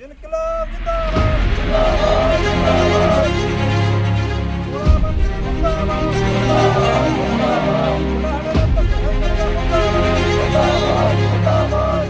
ਇਨਕਲਾਬ ਜਿੰਦਾਬਾਦ। ਜਿੰਦਾਬਾਦ ਜਿੰਦਾਬਾਦ ਜਿੰਦਾਬਾਦ ਜਿੰਦਾਬਾਦ ਜਿੰਦਾਬਾਦ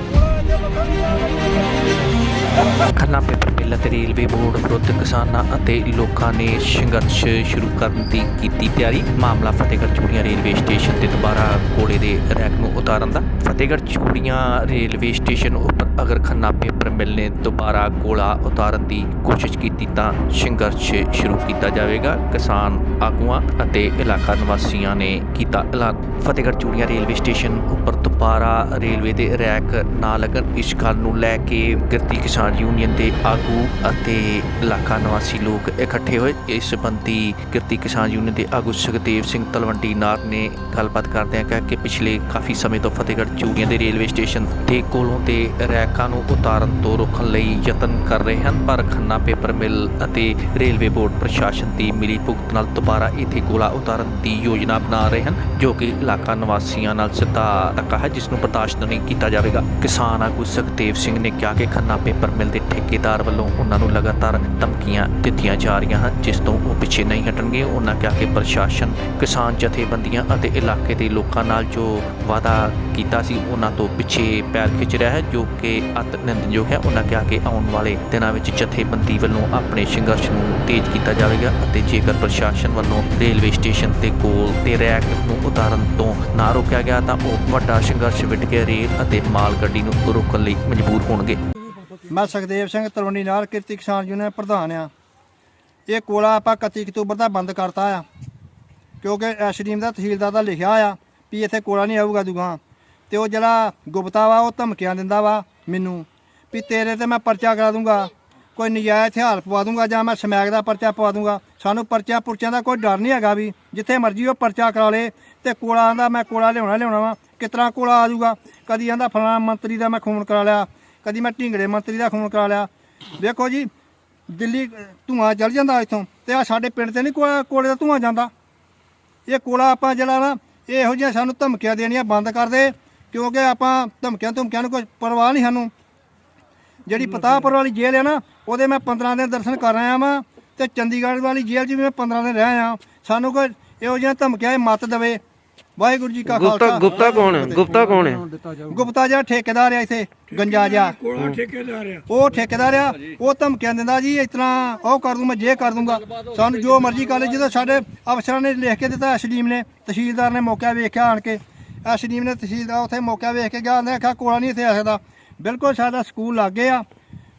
ਖੰਨਾ ਪੇਪਰ। ਮਿੱਲ ਅਤੇ ਰੇਲਵੇ ਬੋਰਡ ਵਿਰੁੱਧ ਕਿਸਾਨਾਂ ਅਤੇ ਲੋਕਾਂ ਨੇ ਸੰਘਰਸ਼ ਸ਼ੁਰੂ ਕਰਨ ਦੀ ਕੀਤੀ ਤਿਆਰੀ। ਮਾਮਲਾ ਫਤਿਹਗੜ੍ਹ ਚੂੜੀਆਂ ਰੇਲਵੇ ਸਟੇਸ਼ਨ ਤੇ ਦੁਬਾਰਾ ਕੋਲੇ ਦੇ ਰੈਕ ਨੂੰ ਉਤਾਰਨ ਦਾ। ਫਤਿਹਗੜ੍ਹ ਚੂੜੀਆਂ ਰੇਲਵੇ ਸਟੇਸ਼ਨ ਉੱਪਰ ਅਗਰ ਖੰਨਾ ਪੇਪਰ ਮਿਲ ਨੇ ਦੁਬਾਰਾ ਕੋਲਾ ਉਤਾਰਨ ਦੀ ਕੋਸ਼ਿਸ਼ ਕੀਤੀ ਤਾਂ ਸੰਘਰਸ਼ ਸ਼ੁਰੂ ਕੀਤਾ ਜਾਵੇਗਾ। ਕਿਸਾਨ ਆਗੂਆਂ ਅਤੇ ਇਲਾਕਾ ਨਿਵਾਸੀਆਂ ਨੇ ਕੀਤਾ ਐਲਾਨ। ਫਤਿਹਗੜ੍ਹ ਚੂੜੀਆਂ ਰੇਲਵੇ ਸਟੇਸ਼ਨ ਉੱਪਰ ਦੁਬਾਰਾ ਰੇਲਵੇ ਦੇ ਰੈਕ ਨਾ ਲੱਗਣ ਇਸ ਗੱਲ ਨੂੰ ਲੈ ਕੇ ਕਿਰਤੀ ਕਿਸਾਨ ਯੂਨੀਅਨ ਦੇ ਆਗੂ ਅਤੇ ਇਲਾਕਾ ਨਿਵਾਸੀ ਲੋਕ ਇਕੱਠੇ ਹੋਏ, ਇਸ ਸੰਬੰਧੀ ਕਿਰਤੀ ਕਿਸਾਨ ਯੂਨੀਅਨ ਦੇ ਆਗੂ ਸੁਖਦੇਵ ਸਿੰਘ ਤਲਵੰਡੀ ਨਾਰ ਨੇ ਗੱਲਬਾਤ ਕਰਦਿਆਂ ਕਿਹਾ ਕਿ ਪਿਛਲੇ ਕਾਫੀ ਸਮੇਂ ਤੋਂ ਫਤਿਹਗੜ੍ਹ ਚੂੜੀਆਂ ਦੇ ਰੇਲਵੇ ਸਟੇਸ਼ਨ ਦੇ ਕੋਲੋਂ ਦੇ ਰੈਕਾਂ ਨੂੰ ਉਤਾਰਨ ਤੋਂ ਰੋਕਣ ਲਈ ਯਤਨ ਕਰ ਰਹੇ ਹਨ, ਪਰ ਖੰਨਾ ਪੇਪਰ ਮਿਲ ਅਤੇ ਰੇਲਵੇ ਬੋਰਡ ਪ੍ਰਸ਼ਾਸਨ ਦੀ ਮਿਲੀ ਭੁਗਤ ਨਾਲ ਦੁਬਾਰਾ ਇੱਥੇ ਗੋਲਾ ਉਤਾਰਨ ਦੀ ਯੋਜਨਾ ਬਣਾ ਰਹੇ ਹਨ, ਜੋ ਕਿ ਇਲਾਕਾ ਨਿਵਾਸੀਆਂ ਨਾਲ ਸਿੱਧਾ ਧੱਕਾ ਹੈ, ਜਿਸ ਨੂੰ ਬਰਦਾਸ਼ਤ ਨਹੀਂ ਕੀਤਾ ਜਾਵੇਗਾ। ਕਿਸਾਨ ਆਗੂ ਸੁਖਦੇਵ ਸਿੰਘ ਨੇ ਕਿਹਾ ਕਿ ਖੰਨਾ ਪੇਪਰ ਮਿਲ ਦੇ ਠੇਕੇਦਾਰ ਵੱਲੋਂ ਉਹਨਾਂ ਨੂੰ ਲਗਾਤਾਰ ਧਮਕੀਆਂ ਦਿੱਤੀਆਂ ਜਾ ਰਹੀਆਂ ਹਨ, ਜਿਸ ਤੋਂ ਉਹ ਪਿੱਛੇ ਨਹੀਂ ਹਟਣਗੇ। ਉਹਨਾਂ ਕਿਹਾ ਕਿ ਪ੍ਰਸ਼ਾਸਨ, ਕਿਸਾਨ ਜਥੇਬੰਦੀਆਂ ਅਤੇ ਇਲਾਕੇ ਦੇ ਲੋਕਾਂ ਨਾਲ ਜੋ ਵਾਅਦਾ ਕੀਤਾ ਸੀ, ਉਹਨਾਂ ਤੋਂ ਪਿੱਛੇ ਪੈਰ ਖਿੱਚ ਰਿਹਾ ਹੈ, ਜੋ ਕਿ ਅਤ ਨਿੰਦਣਯੋਗ ਹੈ। ਉਹਨਾਂ ਕਿਹਾ ਕਿ ਆਉਣ ਵਾਲੇ ਦਿਨਾਂ ਵਿੱਚ ਜਥੇਬੰਦੀ ਵੱਲੋਂ ਆਪਣੇ ਸੰਘਰਸ਼ ਨੂੰ ਤੇਜ਼ ਕੀਤਾ ਜਾਵੇਗਾ ਅਤੇ ਜੇਕਰ ਪ੍ਰਸ਼ਾਸਨ ਵੱਲੋਂ ਰੇਲਵੇ ਸਟੇਸ਼ਨ ਤੇ ਕੋਲ ਤੇ ਰੈਕ ਨੂੰ ਉਤਾਰਨ ਤੋਂ ਨਾ ਰੋਕਿਆ ਗਿਆ ਤਾਂ ਉਹ ਵੱਡਾ ਸੰਘਰਸ਼ ਵਿੱਢ ਕੇ ਰੇਲ ਅਤੇ ਮਾਲ ਗੱਡੀ ਨੂੰ ਰੋਕਣ ਲਈ ਮਜਬੂਰ ਹੋਣਗੇ। ਮੈਂ ਸੁਖਦੇਵ ਸਿੰਘ ਤਲਵੰਡੀ ਨਾਲ ਕਿਰਤੀ ਕਿਸਾਨ ਯੂਨੀਅਨ ਪ੍ਰਧਾਨ ਆ ਇਹ ਕੋਲਾ ਆਪਾਂ 31 ਅਕਤੂਬਰ ਦਾ ਬੰਦ ਕਰਤਾ ਆ, ਕਿਉਂਕਿ ਐਸਡੀਐਮ ਦਾ ਤਹਿਸੀਲਦਾਰ ਦਾ ਲਿਖਿਆ ਆ ਵੀ ਇੱਥੇ ਕੋਲਾ ਨਹੀਂ ਆਊਗਾ ਦੁਗਾਂ। ਤੇ ਉਹ ਜਿਹੜਾ ਗੁਪਤਾ ਵਾ, ਉਹ ਧਮਕੀਆਂ ਦਿੰਦਾ ਵਾ ਮੈਨੂੰ ਵੀ ਤੇਰੇ ਤੇ ਮੈਂ ਪਰਚਾ ਕਰਾ ਦੂੰਗਾ। ਕੋਈ ਨਜਾਇਜ਼ ਹਥਿਆਰ ਪਵਾ ਦੂੰਗਾ ਜਾਂ ਮੈਂ ਸਮੈਕ ਦਾ ਪਰਚਾ ਪਵਾ ਦੂੰਗਾ ਸਾਨੂੰ ਪਰਚਾ ਪੁਰਚਿਆਂ ਦਾ ਕੋਈ ਡਰ ਨਹੀਂ ਹੈਗਾ ਵੀ ਜਿੱਥੇ ਮਰਜ਼ੀ ਉਹ ਪਰਚਾ ਕਰਾ ਲੇ ਤੇ ਕੋਲਾ ਆਂਦਾ ਮੈਂ ਕੋਲਾ ਲਿਆਉਣਾ ਲਿਆਉਣਾ ਵਾ ਕਿਤਨਾ ਕੋਲਾ ਆ ਜਾਊਗਾ? ਕਦੀ ਆਂਦਾ ਫਲਾਣਾ ਮੰਤਰੀ ਦਾ ਮੈਂ ਖੂਨ ਕਰਾ ਲਿਆ ਕਦੀ ਮੈਂ ਢਿੰਗੜੇ ਮੰਤਰੀ ਦਾ ਖੂਨ ਕਰਾ ਲਿਆ। ਦੇਖੋ ਜੀ ਦਿੱਲੀ ਅਹ, ਧੂੰਆਂ ਚੜ ਜਾਂਦਾ ਇੱਥੋਂ ਤੇ ਆ ਸਾਡੇ ਪਿੰਡ ਤੇ ਨਹੀਂ ਕੋਲੇ ਦਾ ਧੂੰਆਂ ਜਾਂਦਾ। ਇਹ ਕੋਲਾ ਆਪਾਂ ਜਿਹੜਾ ਨਾ ਇਹੋ ਜਿਹੀਆਂ ਸਾਨੂੰ ਧਮਕੀਆਂ ਦੇਣੀਆਂ ਬੰਦ ਕਰ ਦੇ ਕਿਉਂਕਿ ਆਪਾਂ ਧਮਕੀਆਂ ਧਮਕੀਆਂ ਨੂੰ ਕੋਈ ਪਰਵਾਹ ਨਹੀਂ ਸਾਨੂੰ। ਜਿਹੜੀ ਪਤਾਪੁਰ ਵਾਲੀ ਜੇਲ੍ਹ ਹੈ ਨਾ ਉਹਦੇ ਮੈਂ 15 ਦਿਨ ਦਰਸ਼ਨ ਕਰ ਆਇਆ ਵਾਂ ਤੇ ਚੰਡੀਗੜ੍ਹ ਵਾਲੀ ਜੇਲ੍ਹ 'ਚ ਵੀ ਮੈਂ 15 ਦਿਨ ਰਹਿ ਆ ਸਾਨੂੰ ਕੋਈ ਇਹੋ ਜਿਹੀਆਂ ਧਮਕੀਆਂ ਮਤ ਦੇਵੇ। ਵਾਹਿਗੁਰੂ ਜੀ ਕਾ ਗੁਪਤਾ ਖਾਲਸਾ। ਗੁਪਤਾ ਕੌਣ ਹੈ? ਗੁਪਤਾ ਕੌਣ ਹੈ? ਗੁਪਤਾ ਜਿਹੜਾ ਠੇਕੇਦਾਰ ਆ ਇੱਥੇ ਗੰਜਾ ਜਾ ਕੋਲਾ ਠੇਕੇਦਾਰ ਆ। ਉਹ ਠੇਕੇਦਾਰ ਆ ਉਹ ਧਮਕੀਆਂ ਦਿੰਦਾ ਜੀ ਤਰ੍ਹਾਂ ਉਹ ਕਰ ਦੂੰ ਮੈਂ ਜੇ ਕਰ ਦੂੰਗਾ। ਸਾਨੂੰ ਜੋ ਮਰਜ਼ੀ ਕਰ ਲੈ ਜਦੋਂ ਸਾਡੇ ਅਫਸਰਾਂ ਨੇ ਲਿਖ ਕੇ ਦਿੱਤਾ ਐਸਡੀਐਮ ਨੇ ਤਹਿਸੀਲਦਾਰ ਨੇ ਮੌਕਾ ਵੇਖਿਆ ਆਣ ਕੇ। ਐਸਡੀਐਮ ਨੇ ਤਹਿਸੀਲਦਾਰ ਉੱਥੇ ਮੌਕਾ ਵੇਖ ਕੇ ਗਿਆ ਉਹਨੇ ਆਖਿਆ ਕੋਲਾ ਨਹੀਂ ਇੱਥੇ ਆ ਸਕਦਾ। ਬਿਲਕੁਲ ਸਾਡਾ ਸਕੂਲ ਲੱਗੇ ਆ।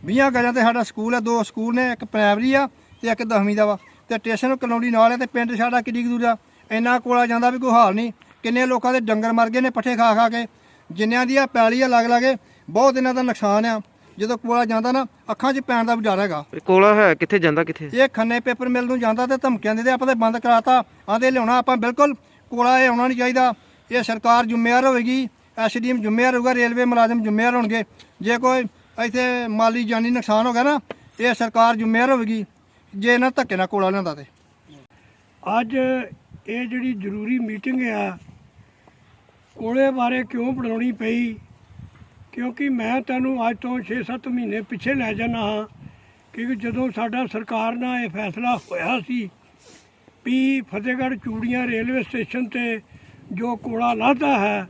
20 ਗਜਾਂ ਤੇ ਸਾਡਾ ਸਕੂਲ ਹੈ ਦੋ ਸਕੂਲ ਨੇ ਇੱਕ ਪ੍ਰਾਇਮਰੀ ਆ ਤੇ ਇੱਕ ਦਸਵੀਂ ਦਾ ਵਾ। ਤੇ ਸਟੇਸ਼ਨ ਕਲੋਨੀ ਨਾਲ ਹੈ ਤੇ ਪਿੰਡ ਸਾਡਾ ਕਿੱਡੀ ਦੂਰ ਆ। ਇੰਨਾ ਕੋਲਾ ਜਾਂਦਾ ਵੀ ਕੋਈ ਹਾਲ ਨਹੀਂ ਕਿੰਨੇ ਲੋਕਾਂ ਦੇ ਡੰਗਰ ਮਰ ਗਏ ਨੇ ਪੱਠੇ ਖਾ ਖਾ ਕੇ। ਜਿੰਨਿਆਂ ਦੀ ਆ ਪੈਲੀ ਆ ਲੱਗ ਲਾਗੇ ਬਹੁਤ ਇਹਨਾਂ ਦਾ ਨੁਕਸਾਨ ਆ। ਜਦੋਂ ਕੋਲਾ ਜਾਂਦਾ ਨਾ ਅੱਖਾਂ 'ਚ ਪੈਣ ਦਾ ਵੀ ਡਰ ਹੈਗਾ। ਕੋਲਾ ਹੈ ਕਿੱਥੇ ਜਾਂਦਾ ਕਿੱਥੇ? ਇਹ ਖੰਨੇ ਪੇਪਰ ਮਿਲ ਨੂੰ ਜਾਂਦਾ ਤੇ ਧਮਕੀਆਂ ਦਿੰਦੇ ਆਪਾਂ ਤੇ ਬੰਦ ਕਰਾਤਾ ਆਂਦੇ ਲਿਆਉਣਾ ਆਪਾਂ ਬਿਲਕੁਲ ਕੋਲਾ ਇਹ ਆਉਣਾ ਨਹੀਂ ਚਾਹੀਦਾ। ਇਹ ਸਰਕਾਰ ਜ਼ਿੰਮੇਵਾਰ ਹੋਵੇਗੀ। ਐਸਡੀਐਮ ਜ਼ਿੰਮੇਵਾਰ ਹੋਊਗਾ, ਰੇਲਵੇ ਮੁਲਾਜ਼ਮ ਜ਼ਿੰਮੇਵਾਰ ਹੋਣਗੇ। ਜੇ ਕੋਈ ਇੱਥੇ ਮਾਲੀ ਜਾਨੀ ਨੁਕਸਾਨ ਹੋ ਗਿਆ ਨਾ, ਇਹ ਸਰਕਾਰ ਜ਼ਿੰਮੇਵਾਰ ਹੋਵੇਗੀ, ਜੇ ਇਹਨਾਂ ਧੱਕੇ ਨਾਲ ਕੋਲਾ ਲਿਆਂਦਾ ਤੇ। ਅੱਜ ਇਹ ਜਿਹੜੀ ਜ਼ਰੂਰੀ ਮੀਟਿੰਗ ਆ, ਕੋਲੇ ਬਾਰੇ ਕਿਉਂ ਬਣਾਉਣੀ ਪਈ? ਕਿਉਂਕਿ ਮੈਂ ਤੈਨੂੰ ਅੱਜ ਤੋਂ 6-7 ਮਹੀਨੇ ਪਿੱਛੇ ਲੈ ਜਾਣਾ ਹਾਂ ਕਿਉਂਕਿ ਜਦੋਂ ਸਾਡਾ ਸਰਕਾਰ ਨਾਲ ਇਹ ਫੈਸਲਾ ਹੋਇਆ ਸੀ ਵੀ ਫਤਿਹਗੜ੍ਹ ਚੂੜੀਆਂ ਰੇਲਵੇ ਸਟੇਸ਼ਨ ਤੇ ਜੋ ਕੋਲਾ ਲਾਦਾ ਹੈ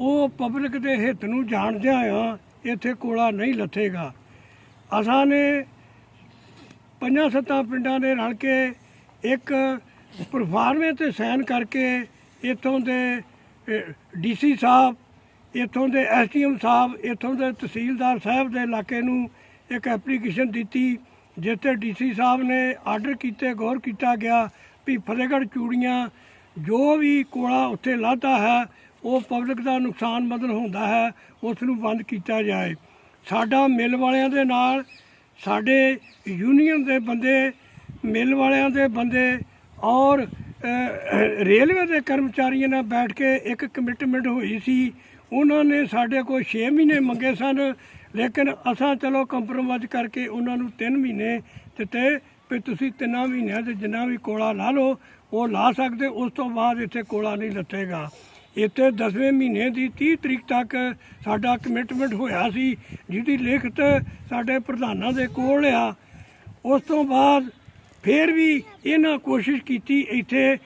ਉਹ ਪਬਲਿਕ ਦੇ ਹਿੱਤ ਨੂੰ ਜਾਣਦਿਆਂ ਆ, ਇੱਥੇ ਕੋਲਾ ਨਹੀਂ ਲੱਥੇਗਾ। ਅਸਾਂ ਨੇ ਪੰਜਾਂ ਸੱਤਾਂ ਪਿੰਡਾਂ ਦੇ ਰਲ ਕੇ ਇੱਕ ਪਰਫਾਰਮੇ ਤੇ ਸਾਈਨ ਕਰਕੇ ਇੱਥੋਂ ਦੇ ਡੀਸੀ ਸਾਹਿਬ, ਇੱਥੋਂ ਦੇ ਐਸਡੀਐਮ ਸਾਹਿਬ, ਇੱਥੋਂ ਦੇ ਤਹਿਸੀਲਦਾਰ ਸਾਹਿਬ ਦੇ ਇਲਾਕੇ ਨੂੰ ਇੱਕ ਐਪਲੀਕੇਸ਼ਨ ਦਿੱਤੀ, ਜਿੱਥੇ ਡੀਸੀ ਸਾਹਿਬ ਨੇ ਆਰਡਰ ਕੀਤੇ, ਗੌਰ ਕੀਤਾ ਗਿਆ ਵੀ ਫਤਿਹਗੜ੍ਹ ਚੂੜੀਆਂ ਜੋ ਵੀ ਕੋਲਾ ਉੱਥੇ ਲਾਤਾ ਹੈ ਉਹ ਪਬਲਿਕ ਦਾ ਨੁਕਸਾਨ ਮਦਨ ਹੁੰਦਾ ਹੈ ਉਸ ਨੂੰ ਬੰਦ ਕੀਤਾ ਜਾਏ। ਸਾਡਾ ਮਿਲ ਵਾਲਿਆਂ ਦੇ ਨਾਲ, ਸਾਡੇ ਯੂਨੀਅਨ ਦੇ ਬੰਦੇ, ਮਿਲ ਵਾਲਿਆਂ ਦੇ ਬੰਦੇ ਔਰ ਰੇਲਵੇ ਦੇ ਕਰਮਚਾਰੀਆਂ ਨਾਲ ਬੈਠ ਕੇ ਇੱਕ ਕਮਿਟਮੈਂਟ ਹੋਈ ਸੀ। ਉਹਨਾਂ ਨੇ ਸਾਡੇ ਕੋਲ 6 ਮਹੀਨੇ ਮੰਗੇ ਸਨ, ਲੇਕਿਨ ਅਸਾਂ ਚਲੋ ਕੰਪਰੋਮਾਈਜ਼ ਕਰਕੇ ਉਹਨਾਂ ਨੂੰ 3 ਮਹੀਨੇ ਦਿੱਤੇ ਵੀ ਤੁਸੀਂ ਤਿੰਨਾਂ ਮਹੀਨਿਆਂ 'ਚ ਜਿੰਨਾ ਵੀ ਕੋਲਾ ਲਾ ਲਓ, ਉਹ ਲਾ ਸਕਦੇ, ਉਸ ਤੋਂ ਬਾਅਦ ਇੱਥੇ ਕੋਲਾ ਨਹੀਂ ਲੱਥੇਗਾ। ਇੱਥੇ 10ਵੇਂ ਮਹੀਨੇ ਦੀ 30 ਤਰੀਕ ਤੱਕ ਸਾਡਾ ਕਮਿਟਮੈਂਟ ਹੋਇਆ ਸੀ, ਜਿਹਦੀ ਲਿਖਤ ਸਾਡੇ ਪ੍ਰਧਾਨਾਂ ਦੇ ਕੋਲ ਆ। ਉਸ ਤੋਂ ਬਾਅਦ ਫਿਰ ਵੀ ਇਹਨਾਂ ਕੋਸ਼ਿਸ਼ ਕੀਤੀ ਇੱਥੇ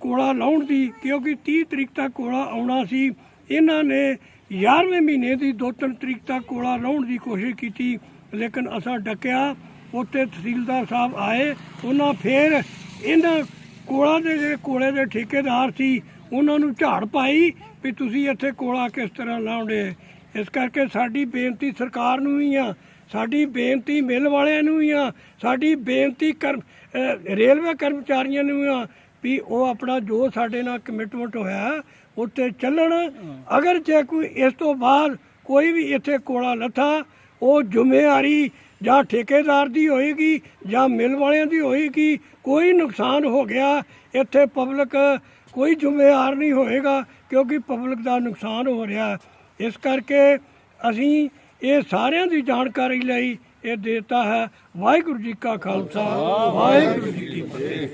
ਕੋਲਾ ਲਾਉਣ ਦੀ, ਕਿਉਂਕਿ 30 ਤਰੀਕ ਤੱਕ ਕੋਲਾ ਆਉਣਾ ਸੀ। ਇਹਨਾਂ ਨੇ 11ਵੇਂ ਮਹੀਨੇ ਦੀ 2-3 ਤਰੀਕ ਤੱਕ ਕੋਲਾ ਲਾਉਣ ਦੀ ਕੋਸ਼ਿਸ਼ ਕੀਤੀ, ਲੇਕਿਨ ਅਸਾਂ ਡੱਕਿਆ, ਉੱਥੇ ਤਹਿਸੀਲਦਾਰ ਸਾਹਿਬ ਆਏ। ਉਹਨਾਂ ਫਿਰ ਇਹਨਾਂ ਕੋਲਾ ਦੇ ਜਿਹੜੇ ਕੋਲੇ ਦੇ ਠੇਕੇਦਾਰ ਸੀ ਉਹਨਾਂ ਨੂੰ ਝਾੜ ਪਾਈ ਵੀ ਤੁਸੀਂ ਇੱਥੇ ਕੋਲਾ ਕਿਸ ਤਰ੍ਹਾਂ ਲਾਉਂਦੇ। ਇਸ ਕਰਕੇ ਸਾਡੀ ਬੇਨਤੀ ਸਰਕਾਰ ਨੂੰ ਵੀ ਆ, ਸਾਡੀ ਬੇਨਤੀ ਮਿਲ ਵਾਲਿਆਂ ਨੂੰ ਵੀ ਆ, ਸਾਡੀ ਬੇਨਤੀ ਕਰ ਰੇਲਵੇ ਕਰਮਚਾਰੀਆਂ ਨੂੰ ਵੀ ਆ ਵੀ ਉਹ ਆਪਣਾ ਜੋ ਸਾਡੇ ਨਾਲ ਕਮਿਟਮੈਂਟ ਹੋਇਆ ਉੱਤੇ ਚੱਲਣ। ਅਗਰ ਜੇ ਕੋਈ ਇਸ ਤੋਂ ਬਾਅਦ ਕੋਈ ਵੀ ਇੱਥੇ ਕੋਲਾ ਲੱਥਾ, ਉਹ ਜ਼ਿੰਮੇਵਾਰੀ ਜਾਂ ਠੇਕੇਦਾਰ ਦੀ ਹੋਏਗੀ ਜਾਂ ਮਿਲ ਵਾਲਿਆਂ ਦੀ ਹੋਏਗੀ, ਕੋਈ ਨੁਕਸਾਨ ਹੋ ਗਿਆ, ਇੱਥੇ ਪਬਲਿਕ ਕੋਈ ਜ਼ਿੰਮੇਵਾਰ ਨਹੀਂ ਹੋਏਗਾ ਕਿਉਂਕਿ ਪਬਲਿਕ ਦਾ ਨੁਕਸਾਨ ਹੋ ਰਿਹਾ ਇਸ ਕਰਕੇ ਅਸੀਂ ਇਹ ਸਾਰਿਆਂ ਦੀ ਜਾਣਕਾਰੀ ਲਈ ਇਹ ਦੇਤਾ ਹੈ। ਵਾਹਿਗੁਰੂ ਜੀ ਕਾ ਖਾਲਸਾ। ਵਾਹਿਗੁਰੂ ਜੀ ਕੀ ਫਤਿਹ।